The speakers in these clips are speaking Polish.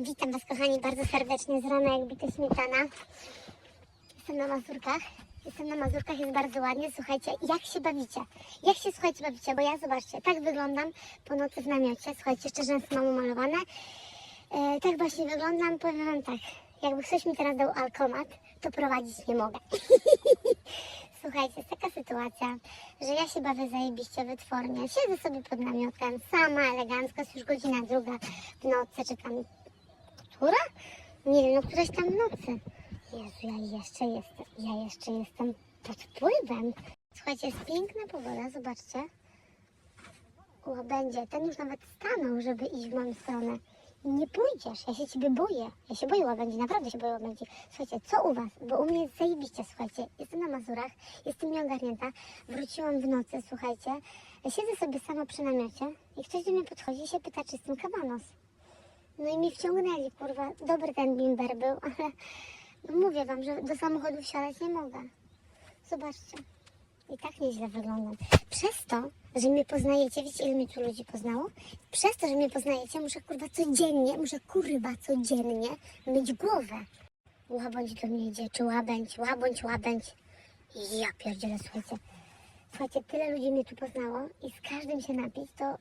Witam Was kochani bardzo serdecznie z rana jak bita śmietana. Jestem na Mazurkach. Jestem na Mazurkach, jest bardzo ładnie. Słuchajcie, jak się bawicie? Jak się słuchajcie bawicie? Bo ja zobaczcie, tak wyglądam po nocy w namiocie. Słuchajcie, jeszcze rzęsy mam umalowane. E, tak właśnie wyglądam. Powiem Wam tak, jakby ktoś mi teraz dał alkomat, to prowadzić nie mogę. Słuchajcie, jest taka sytuacja, że ja się bawię zajebiście wytwornie. Siedzę sobie pod namiotem, sama, elegancko, jest już godzina druga w nocy, czy tam która? Nie wiem, no któraś tam nocy. Jezu, ja jeszcze jestem, ja jeszcze jestem pod wpływem. Słuchajcie, jest piękna pogoda, zobaczcie. O, będzie, ten już nawet stanął, żeby iść w moją stronę. Nie pójdziesz, ja się ciebie boję. Ja się boję łabędzi, naprawdę się boję łabędzi. Słuchajcie, co u was? Bo u mnie jest zajebiście, słuchajcie. Jestem na Mazurach, jestem nieogarnięta. Wróciłam w nocy, słuchajcie. Siedzę sobie sama przy namiocie i ktoś do mnie podchodzi i się pyta, czy jestem kabanos. No i mi wciągnęli, kurwa. Dobry ten bimber był, ale no mówię wam, że do samochodu wsiadać nie mogę. Zobaczcie. I tak nieźle wyglądam. Przez to, że mnie poznajecie, wiecie ile mnie tu ludzi poznało? Przez to, że mnie poznajecie, muszę kurwa codziennie, muszę kurwa codziennie myć głowę. Łabędź do mnie idzie, czy łabędź, łabędź, łabędź. Ja pierdzielę, słuchajcie. Słuchajcie, tyle ludzi mnie tu poznało i z każdym się napić, to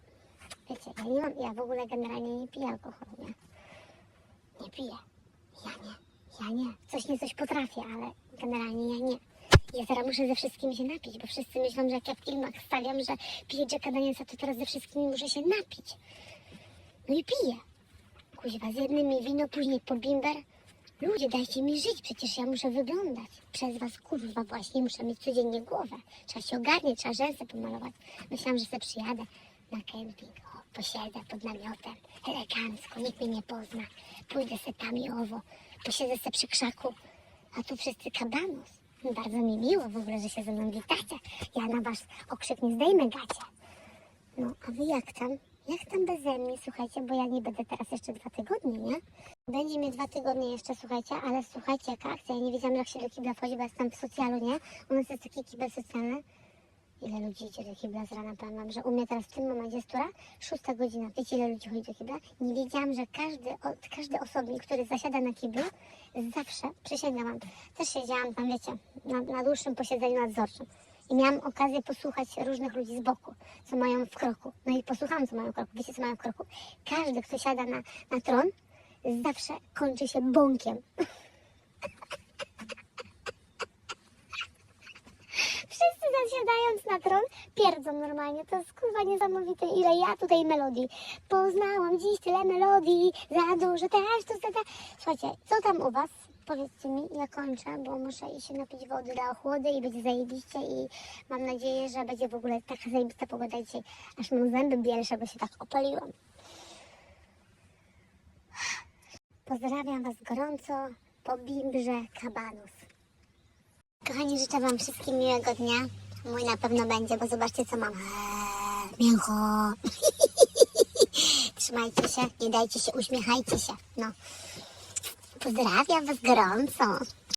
wiecie, ja nie mam, ja w ogóle generalnie nie piję alkoholu, nie? Piję. Ja nie, ja nie. Coś nie coś potrafię, ale generalnie ja nie. Ja teraz muszę ze wszystkimi się napić, bo wszyscy myślą, że jak ja w filmach stawiam, że piję Jacka Danielsa, to teraz ze wszystkimi muszę się napić. No i piję. Kuźwa, z jednymi wino, później po bimber. Ludzie, dajcie mi żyć, przecież ja muszę wyglądać. Przez was, kurwa, właśnie muszę mieć codziennie głowę. Trzeba się ogarniać, trzeba rzęsy pomalować. Myślałam, że sobie przyjadę na kemping, o, posiedzę pod namiotem, elegancko, nikt mnie nie pozna. Pójdę se tam i owo, posiedzę se przy krzaku, a tu wszyscy kabanos. Bardzo mi miło w ogóle, że się ze mną witacie. Ja na wasz okrzyk nie zdejmę gacie. No, a wy jak tam? Jak tam beze mnie, słuchajcie, bo ja nie będę teraz jeszcze dwa tygodnie, nie? Będzie mnie dwa tygodnie jeszcze, słuchajcie, ale słuchajcie, jaka akcja. Ja nie wiedziałam, jak się do kibla wchodzi, bo jestem w socjalu, nie? U nas jest taki kibel socjalny. Ile ludzi idzie do kibla z rana? Wam, że u mnie teraz w tym momencie jest która? Szósta godzina. Wiecie, ile ludzi chodzi do kibla? Nie wiedziałam, że każdy, każdy osobnik, który zasiada na kiblu, zawsze, przysięgam wam, też siedziałam tam, wiecie, na, na dłuższym posiedzeniu nadzorczym. I miałam okazję posłuchać różnych ludzi z boku, co mają w kroku. No i posłuchałam, co mają w kroku. Wiecie, co mają w kroku? Każdy, kto siada na, na tron, zawsze kończy się bąkiem. Zasiadając na tron pierdzą normalnie. To jest kurwa niesamowite, ile ja tutaj melodii poznałam. Dziś tyle melodii, za dużo też to zada. Słuchajcie, co tam u was? Powiedzcie mi, ja kończę, bo muszę iść się napić wody na ochłody i będzie zajebiście i mam nadzieję, że będzie w ogóle taka zajebista pogoda dzisiaj, aż mam zęby bielsze, bo się tak opaliłam. Pozdrawiam Was gorąco po bimbrze kabanus. Kochani, życzę Wam wszystkim miłego dnia. Mój na pewno będzie, bo zobaczcie, co mam. Eee, mięcho. Trzymajcie się, nie dajcie się, uśmiechajcie się. No. Pozdrawiam Was gorąco.